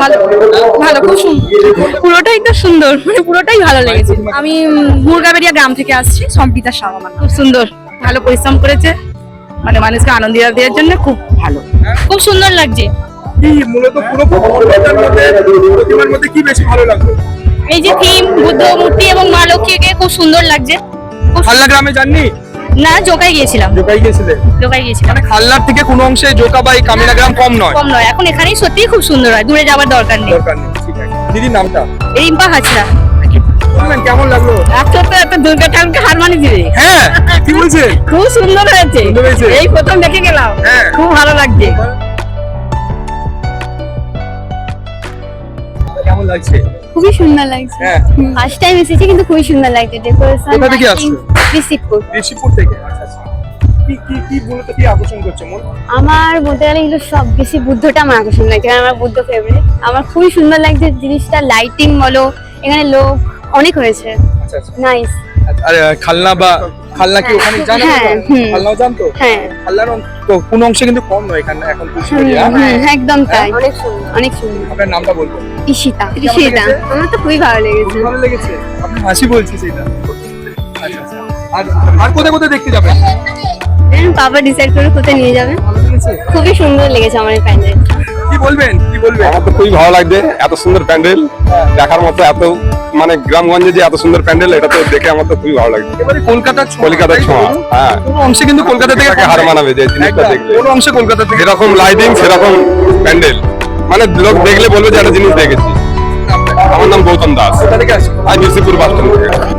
ভালো ভালো খুব পুরোটাই তো সুন্দর মানে পুরোটাই ভালো লেগেছে। আমি মুরগাবেড়িয়া গ্রাম থেকে আসছি সম্পিতা শাহ খুব সুন্দর ভালো পরিশ্রম করেছে। মানে মানুষকে আনন্দ দেওয়ার জন্য খুব ভালো। খুব সুন্দর লাগছে। মূলত পুরো প্রতিমার মধ্যে কি বেশি ভালো লাগল? এই যে থিম বুদ্ধ মূর্তি এবং মা লক্ষ্মীকে খুব সুন্দর লাগছে। খাল্লা গ্রামে যাননি? না জোকাই গিয়েছিলাম। জোকাই গেছিলে জোকাই গিয়েছিলাম। মানে খাল্লার থেকে কোনো অংশে জোকা বা এই কামিনা গ্রাম কম নয়? কম নয়। এখন এখানেই সত্যিই খুব সুন্দর হয়। দূরে যাওয়ার দরকার নেই। দরকার নেই ঠিক আছে। দিদির নামটা? রিম্পা হাজরা। কেমন লাগল? আজকে তো এত দুর্গা ঠাকুরকে হার মানি দিবে হ্যাঁ কি বলছে? খুব সুন্দর হয়েছে? এই প্রথম দেখে গেলাম। হ্যাঁ। খুব ভালো লাগছে। কেমন লাগছে? খুবই সুন্দর লাগছে। হ্যাঁ। ফার্স্ট টাইম এসেছি কিন্তু খুবই সুন্দর লাগছে ডেকোরেশন কোথা থেকে আসছো? ঋষিকপুর ঋষিপুর থেকে? আচ্ছা আচ্ছা। কি কি কি মূলত কি আকর্ষণ করছে মন? আমার বলতে গেলে এগুলো সব বেশি বুদ্ধটা আমার আকর্ষণ লাগছে কারণ আমার বুদ্ধ ফেভারিট আমার খুবই সুন্দর লাগছে জিনিসটা লাইটিং বলো এখানে লোক অনেক হয়েছে। আচ্ছা আচ্ছা। নাইস আর খালনা বা খালনা কি ওখানে জানো? হ্যাঁ, খালনাও জানতো? হ্যাঁ। খালনার তো কোন অংশে কিন্তু কম নয় এখানে এখন হুম, একদম তাই। অনেক সুন্দর। অনেক সুন্দর। আপনার নামটা বলবেন। ঈশিতা। ঈশিতা। আমার তো খুবই ভালো লেগেছে। ভালো লেগেছে? আপনি হাসি বলছি সেটা। আচ্ছা আচ্ছা। আর আর কোথায় কোথায় দেখতে যাবেন? বাবা ডিসাইড করে কোথায় নিয়ে যাবে। খুবই সুন্দর লেগেছে আমার এই প্যান্ডেল। কি বলবেন? কি বলবেন? আমার তো খুবই ভালো লাগছে। এত সুন্দর প্যান্ডেল। দেখার মতো এত মানে গ্রামগঞ্জে যে এত সুন্দর প্যান্ডেল এটা তো দেখে আমার তো খুবই ভালো লাগছে এবারে কলকাতা ছোঁয়া, হ্যাঁ। কোনো অংশে কিন্তু কলকাতা থেকে হার মানাবে যে জিনিসটা দেখলে। কোনো অংশে কলকাতা থেকে এরকম লাইটিং সেরকম প্যান্ডেল। মানে লোক দেখলে বলবে যে একটা জিনিস দেখেছি। আমার নাম গৌতম দাস। আজ বিসিপুর বাস স্ট্যান্ড থেকে।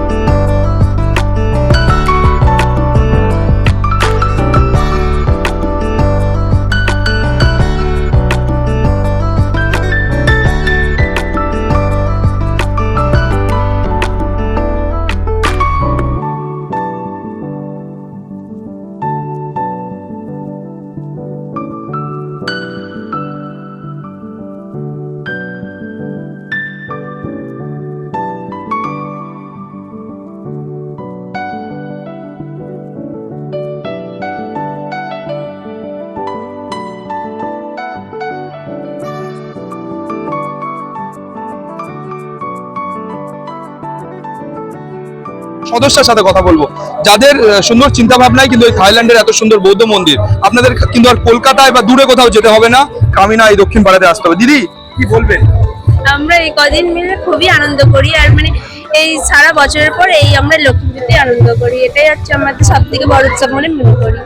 সদস্যের সাথে কথা বলব। যাদের সুন্দর চিন্তা ভাবনায় কিন্তু এই থাইল্যান্ডের এত সুন্দর বৌদ্ধ মন্দির আপনাদের কিন্তু আর কলকাতায় বা দূরে কোথাও যেতে হবে না। কামিনা এই দক্ষিণ পাড়াতে আসতে হবে। দিদি কি বলবেন? আমরা এই কদিন মিলে খুবই আনন্দ করি আর মানে এই সারা বছরের পর এই আমরা লক্ষ্মী পুজোতে আনন্দ করি। এটাই হচ্ছে আমাদের সব থেকে বড় উৎসব বলে মনে করি।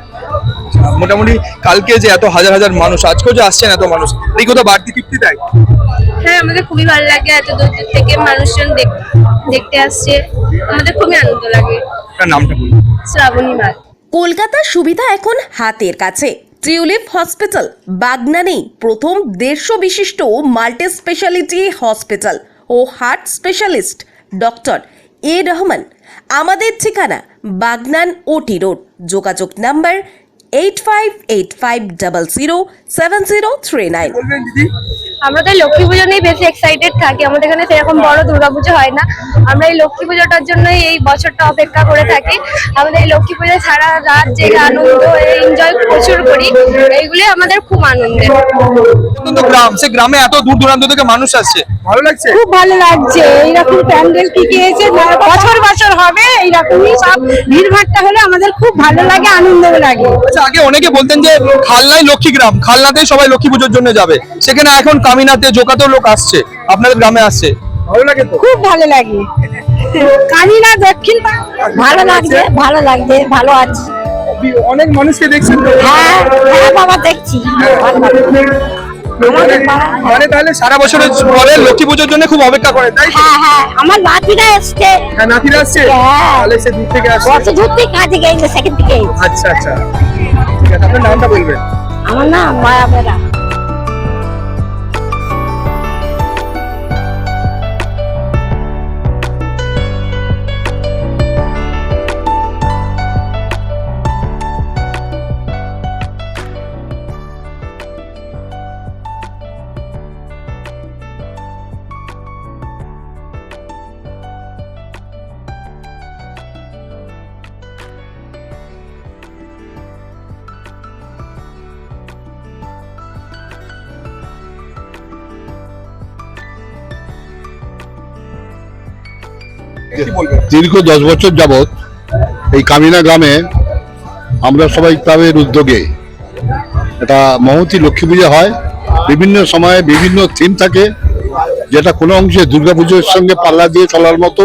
মোটামুটি কালকে যে এত হাজার হাজার মানুষ আজকেও যে আসছেন এত মানুষ এই কোথাও বাড়তি তৃপ্তি দেয়? হ্যাঁ আমাদের খুবই ভালো লাগে এত দূর দূর থেকে মানুষজন দেখতে আসছে। আমাদের খুবই আনন্দ লাগে। নামটা বলুন। শ্রাবণী মাল কলকাতার সুবিধা এখন হাতের কাছে। টিউলিপ হসপিটাল বাগনানেই প্রথম দেড়শো বিশিষ্ট multi speciality hospital O heart specialist doctor A Rahman. আমাদের ঠিকানা বাগনান ওটি রোড। যোগাযোগ number eight five eight five double zero seven zero three nine. আমরা তো এই লক্ষ্মী পুজো নিয়ে বেশি এক্সাইটেড থাকি। আমাদের এখানে সেরকম বড় দুর্গাপুজো হয় না। আমরা এই লক্ষ্মী পুজোটার জন্যই এই বছরটা অপেক্ষা করে থাকি। আমাদের এই লক্ষ্মী পুজোয় সারা রাত জেগে আনন্দ এনজয় প্রচুর করি। এইগুলি আমাদের খুব আনন্দের। গ্রাম। সে গ্রামে এত দূর দূরান্ত থেকে মানুষ আসছে। ভালো লাগছে? খুব ভালো লাগছে। এইরকম প্যান্ডেল কি কি হয়েছে বছর বছর হবে এইরকমই সব হলে আমাদের খুব ভালো লাগে আনন্দ লাগে। আচ্ছা আগে অনেকে বলতেন যে খালনাই লক্ষ্মী গ্রাম। খালনাতেই সবাই লক্ষ্মী পুজোর জন্য যাবে। সেখানে এখন কামিনাতে জোকাতেও লোক আসছে আপনাদের গ্রামে আসছে। ভালো লাগে তো? খুব ভালো লাগে। কামিনা দক্ষিণ ভালো লাগছে ভালো লাগছে ভালো আছে। অনেক মানুষকে দেখছেন তো? হ্যাঁ হ্যাঁ বাবা দেখছি। পাড়া- মানে তাহলে সারা বছরের পরে লক্ষ্মী পুজোর জন্য খুব অপেক্ষা করে তাই হ্যাঁ হ্যাঁ আমার নাতিরা এসছে। হ্যাঁ নাতিরা আসছে হ্যাঁ। তাহলে সে দূর থেকে আসছে। বছর ধরতে কাজে গেছে থেকে। আচ্ছা আচ্ছা। ঠিক আছে আপনার নামটা বলবেন। আমার না মায়া দীর্ঘ দশ বছর যাবৎ এই কামিনা গ্রামে আমরা সবাই ক্লাবের উদ্যোগে এটা মহতী লক্ষ্মী পুজো হয়। বিভিন্ন সময়ে বিভিন্ন থিম থাকে, যেটা কোনো অংশে দুর্গাপুজোর সঙ্গে পাল্লা দিয়ে চলার মতো।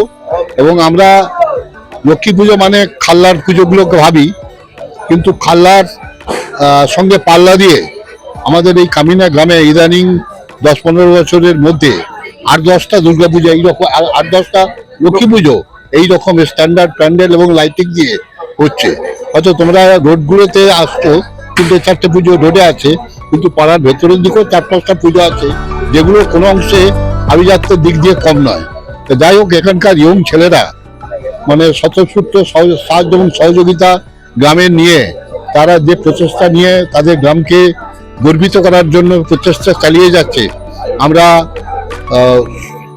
এবং আমরা লক্ষ্মী পুজো মানে খাল্লার পুজোগুলোকে ভাবি, কিন্তু খাল্লার সঙ্গে পাল্লা দিয়ে আমাদের এই কামিনা গ্রামে ইদানিং দশ পনেরো বছরের মধ্যে আট দশটা দুর্গাপুজো এইরকম আট দশটা লক্ষ্মী পুজো এই রকম স্ট্যান্ডার্ড প্যান্ডেল এবং লাইটিং দিয়ে হচ্ছে। হয়তো তোমরা রোডগুলোতে আসছো, কিন্তু চারটে পুজো রোডে আছে, কিন্তু পাড়ার ভেতরের দিকেও চার পাঁচটা পুজো আছে যেগুলো কোনো অংশে আভিজাত্যের দিক দিয়ে কম নয়। তো যাই হোক, এখানকার ইয়ং ছেলেরা মানে স্বতঃস্ফূর্ত সাহায্য এবং সহযোগিতা গ্রামে নিয়ে, তারা যে প্রচেষ্টা নিয়ে তাদের গ্রামকে গর্বিত করার জন্য প্রচেষ্টা চালিয়ে যাচ্ছে, আমরা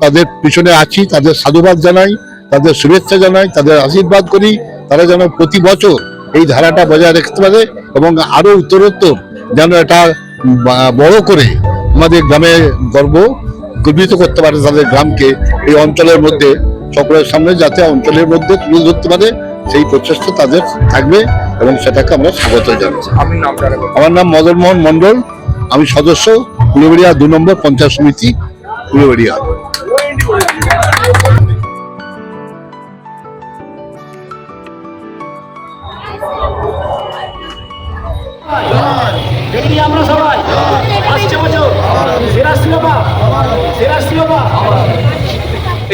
তাদের পিছনে আছি তাদের সাধুবাদ জানাই তাদের শুভেচ্ছা জানাই তাদের আশীর্বাদ করি। তারা যেন প্রতি বছর এই ধারাটা বজায় রাখতে পারে এবং আরও উত্তরোত্তর যেন এটা বড় করে আমাদের গ্রামে গর্ব গর্বিত করতে পারে তাদের গ্রামকে। এই অঞ্চলের মধ্যে সকলের সামনে যাতে অঞ্চলের মধ্যে তুলে ধরতে পারে সেই প্রচেষ্টা তাদের থাকবে এবং সেটাকে আমরা স্বাগত জানাচ্ছি। আমার নাম মদন মোহন মন্ডল আমি সদস্য উলুবেড়িয়া দু নম্বর পঞ্চায়েত সমিতি উলুবেড়িয়া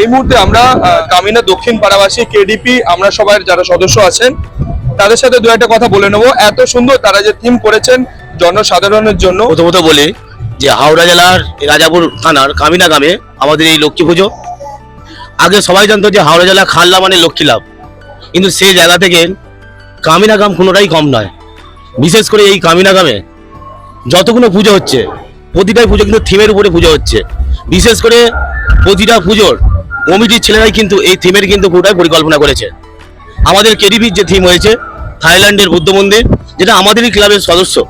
এই মুহূর্তে আমরা কামিনা দক্ষিণ পাড়াবাসী কেডিপি আমরা সবাই যারা সদস্য আছেন, তাদের সাথে দু একটা কথা বলে নেব। এত সুন্দর তারা যে থিম করেছেন জনসাধারণের জন্য। প্রথমত বলি যে হাওড়া জেলার রাজাপুর থানার কামিনা গ্রামে আমাদের এই লক্ষ্মী পুজো। আগে সবাই জানতো যে হাওড়া জেলা খাল্লা মানে লক্ষ্মী লাভ। কিন্তু সেই জায়গা থেকে কামিনা গ্রাম কোনোটাই কম নয়। বিশেষ করে এই কামিনা গ্রামে যতগুলো পুজো হচ্ছে প্রতিটাই পুজো কিন্তু থিমের উপরে পুজো হচ্ছে। বিশেষ করে প্রতিটা পুজোর কমিটির ছেলেরাই কিন্তু এই থিমের কিন্তু পুরোটাই পরিকল্পনা করেছে। আমাদের কেডিবির যে থিম হয়েছে, থাইল্যান্ডের বুদ্ধ মন্দির, যেটা আমাদেরই ক্লাবের সদস্য,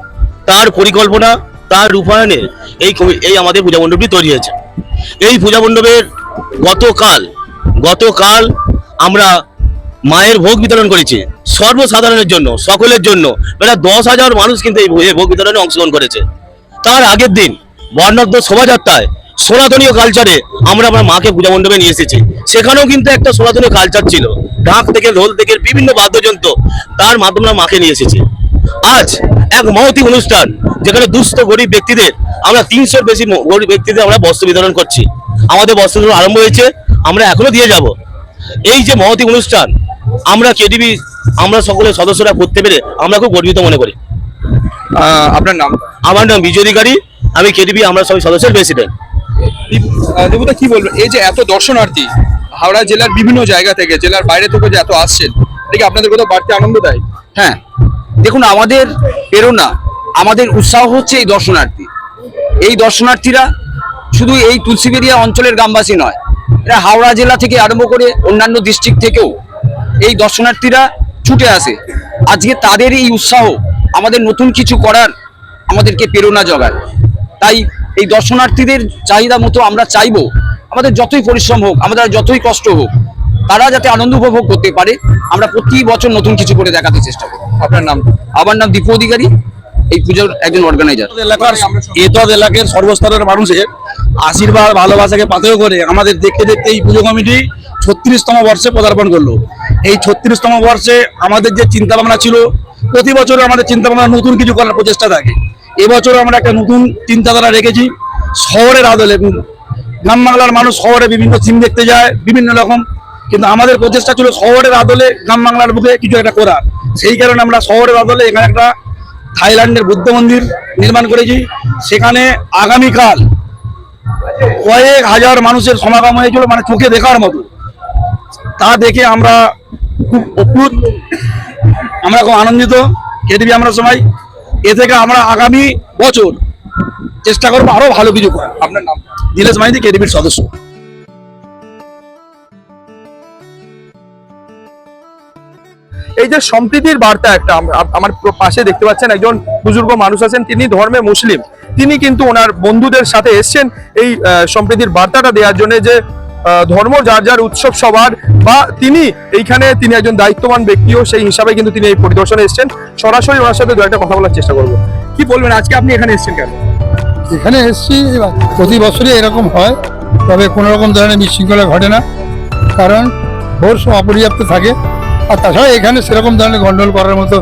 তার পরিকল্পনা, তার রূপায়ণে এই এই আমাদের পূজা মণ্ডপটি তৈরি হয়েছে। এই পূজা মণ্ডপের গতকাল গতকাল আমরা মায়ের ভোগ বিতরণ করেছি। সর্বসাধারণের জন্য, সকলের জন্য প্রায় দশ হাজার মানুষ কিন্তু এই ভোগে- বিতরণে অংশগ্রহণ করেছে। তার আগের দিন বর্ণাঢ্য শোভাযাত্রায় সনাতনীয় কালচারে আমরা আমার মাকে পূজা মণ্ডপে নিয়ে এসেছি। সেখানেও কিন্তু একটা সনাতনীয় কালচার ছিল। ঢাক থেকে ঢোল থেকে বিভিন্ন বাদ্যযন্ত্র তার মাধ্যমে আমরা মাকে নিয়ে এসেছি। আজ এক মহতি অনুষ্ঠান যেখানে দুস্থ গরিব ব্যক্তিদের আমরা তিনশোর বেশি গরিব ব্যক্তিদের আমরা বস্ত্র বিতরণ করছি। আমাদের বস্ত্র বিতরণ আরম্ভ হয়েছে আমরা এখনও দিয়ে যাব। এই যে মহতি অনুষ্ঠান আমরা কেডিবি আমরা সকলের সদস্যরা করতে পেরে আমরা খুব গর্বিত মনে করি। আপনার নাম? আমার নাম বিজয় অধিকারী আমি কেডিবি আমরা সবাই সদস্যের প্রেসিডেন্ট দেবতা কি বলবেন এই যে এত দর্শনার্থী, হাওড়া জেলার বিভিন্ন জায়গা থেকে, জেলার বাইরে থেকে যে এত আসছেন, এটা আপনাদের কোথাও বাড়তি আনন্দ দেয়? হ্যাঁ। দেখুন, আমাদের প্রেরণা, আমাদের উৎসাহ হচ্ছে এই দর্শনার্থী। এই দর্শনার্থীরা শুধু এই তুলসীবেরিয়া অঞ্চলের গ্রামবাসী নয়, এরা হাওড়া জেলা থেকে আরম্ভ করে অন্যান্য ডিস্ট্রিক্ট থেকেও এই দর্শনার্থীরা ছুটে আসে। আজকে তাদের এই উৎসাহ আমাদের নতুন কিছু করার আমাদেরকে প্রেরণা জোগায়। তাই এই দর্শনার্থীদের চাহিদা মতো আমরা চাইব, আমাদের যতই পরিশ্রম হোক, আমাদের যতই কষ্ট হোক, তারা যাতে আনন্দ উপভোগ করতে পারে, আমরা প্রতি বছর নতুন কিছু করে দেখাতে চেষ্টা করি আপনার নাম? আমার নাম দীপু অধিকারী, এই পুজোর একজন অর্গানাইজার এলাকার এতদ এলাকার সর্বস্তরের মানুষের আশীর্বাদ, ভালোবাসাকে পাথেয় করে আমাদের দেখতে দেখতে এই পুজো কমিটি ছত্রিশতম বর্ষে পদার্পণ করল। এই ছত্রিশতম বর্ষে আমাদের যে চিন্তা ভাবনা ছিল, প্রতি বছর আমাদের চিন্তা ভাবনা নতুন কিছু করার প্রচেষ্টা থাকে। এবছর আমরা একটা নতুন চিন্তাধারা রেখেছি, শহরের আদলে। গ্রাম বাংলার মানুষ শহরে বিভিন্ন থিম দেখতে যায়, বিভিন্ন রকম। কিন্তু আমাদের প্রচেষ্টা ছিল শহরের আদলে গ্রাম বাংলার বুকে কিছু একটা করা সেই কারণে আমরা শহরের আদলে এখানে একটা থাইল্যান্ডের বুদ্ধ মন্দির নির্মাণ করেছি। সেখানে আগামীকাল কয়েক হাজার মানুষের সমাগম হয়েছিল মানে চোখে দেখার মতো। তা দেখে আমরা খুব অপ্লুত আমরা খুব আনন্দিত। কেটিভি আমরা সবাই। এ থেকে আমরা আগামী বছর চেষ্টা করব আরও ভালো কিছু করার। আপনার নাম? নীলেশ মাইতি কেটিভির সদস্য। এই যে সম্প্রীতির বার্তা একটা, আম- আম- আমার পাশে দেখতে পাচ্ছেন একজন বুজুর্গ মানুষ আছেন, তিনি ধর্মে মুসলিম। তিনি কিন্তু ওনার বন্ধুদের সাথে এসছেন এই সম্প্রীতির বার্তাটা দেওয়ার জন্য যে ধর্ম যার যার উৎসব সবার বা তিনি এইখানে তিনি একজন দায়িত্ববান ব্যক্তিও সেই হিসাবে কিন্তু তিনি এই পরিদর্শনে এসেছেন। সরাসরি ওনার সাথে দু একটা কথা বলার চেষ্টা করব। কি বলবেন আজকে আপনি এখানে এসেছেন কেন? এখানে এসছি প্রতি বছরই এরকম হয় তবে কোনো রকম ধরনের বিশৃঙ্খলা ঘটে না কারণ ফোর্স অপর্যাপ্ত থাকে। আর তাছাড়া এখানে সেরকম ধরনের গন্ডগোল করার মতো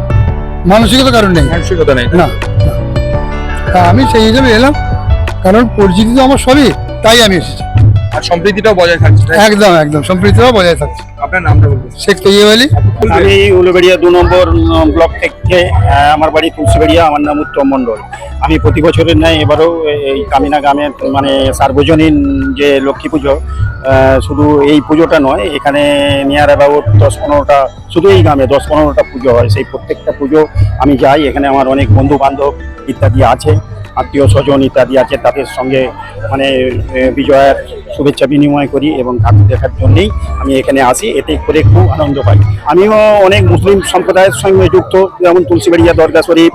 মানসিকতা কারণ নেই। মানসিকতা নেই। না না। তা আমি সেই হিসেবে এলাম কারণ পরিচিতি তো আমার সবই তাই আমি এসেছি। আর সম্প্রীতিটাও বজায় থাকছে একদম একদম। সম্প্রীতিও বজায় থাকছে। আপনার নামটা বলবেন শেখ তৈয়ব আলী। আমি উলুবেড়িয়া দু নম্বর ব্লক থেকে আমার বাড়ি তুলসীবেড়িয়া আমার নাম উত্তম মণ্ডল। আমি প্রতি বছরের ন্যায় এবারও এই কামিনা গ্রামের মানে সার্বজনীন যে লক্ষ্মী পুজো শুধু এই পুজোটা নয় এখানে নিয়ার অ্যাবাউট দশ পনেরোটা শুধু এই গ্রামে দশ পনেরোটা পুজো হয়। সেই প্রত্যেকটা পুজো আমি যাই এখানে আমার অনেক বন্ধু বান্ধব ইত্যাদি আছে। আত্মীয় স্বজন ইত্যাদি আছে, তাদের সঙ্গে মানে বিজয়ার শুভেচ্ছা বিনিময় করি এবং ঠাকুর দেখার জন্যেই আমি এখানে আসি। এতে করে খুব আনন্দ পাই। আমিও অনেক মুসলিম সম্প্রদায়ের সঙ্গে যুক্ত, যেমন তুলসীবাড়িয়া, দরগা শরীফ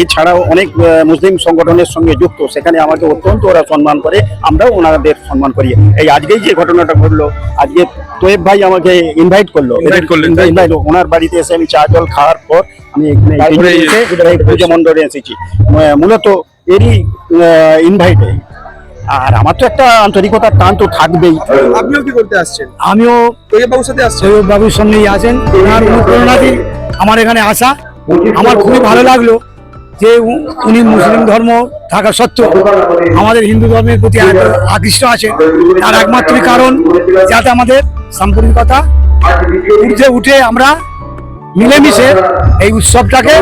এছাড়াও অনেক মুসলিম সংগঠনের সঙ্গে যুক্ত। সেখানে আমাকে অত্যন্ত ওরা সম্মান করে, আমরাও ওনাদের সম্মান করি। এই আজকেই যে ঘটনাটা ঘটলো, আজকে তোয়েব ভাই আমাকে ইনভাইট করল। Invite করলেন, তো? ওনার বাড়িতে এসে আমি চা জল খাওয়ার পর আমি এখানে পূজা মণ্ডপে এসেছি। মূলত এরই ইনভাইটে আর আমার তো একটা আন্তরিকতার টান তো থাকবেই। আপনিও কি করতে আসছেন? আমিও তৈয়ব বাবুর সাথে সৈয়দ বাবুর সঙ্গেই আছেন। ওনার অনুপ্রেরণাতেই আমার এখানে আসা। আমার খুবই ভালো লাগল। যে উনি মুসলিম ধর্ম থাকা সত্ত্বেও আমাদের হিন্দু ধর্মের প্রতি আকৃষ্ট আছে, তার একমাত্র কারণ যাতে আমাদের সাম্প্রদায়িকতা উঠে উঠে আমরা মিলেমিশে এই উৎসবটাকে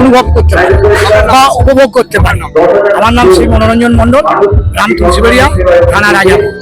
অনুভব করতে পারি বা উপভোগ করতে পারি। আমার নাম শ্রী মনোরঞ্জন মণ্ডল রাম তুলসীবাড়িয়া থানা রাজাপুর।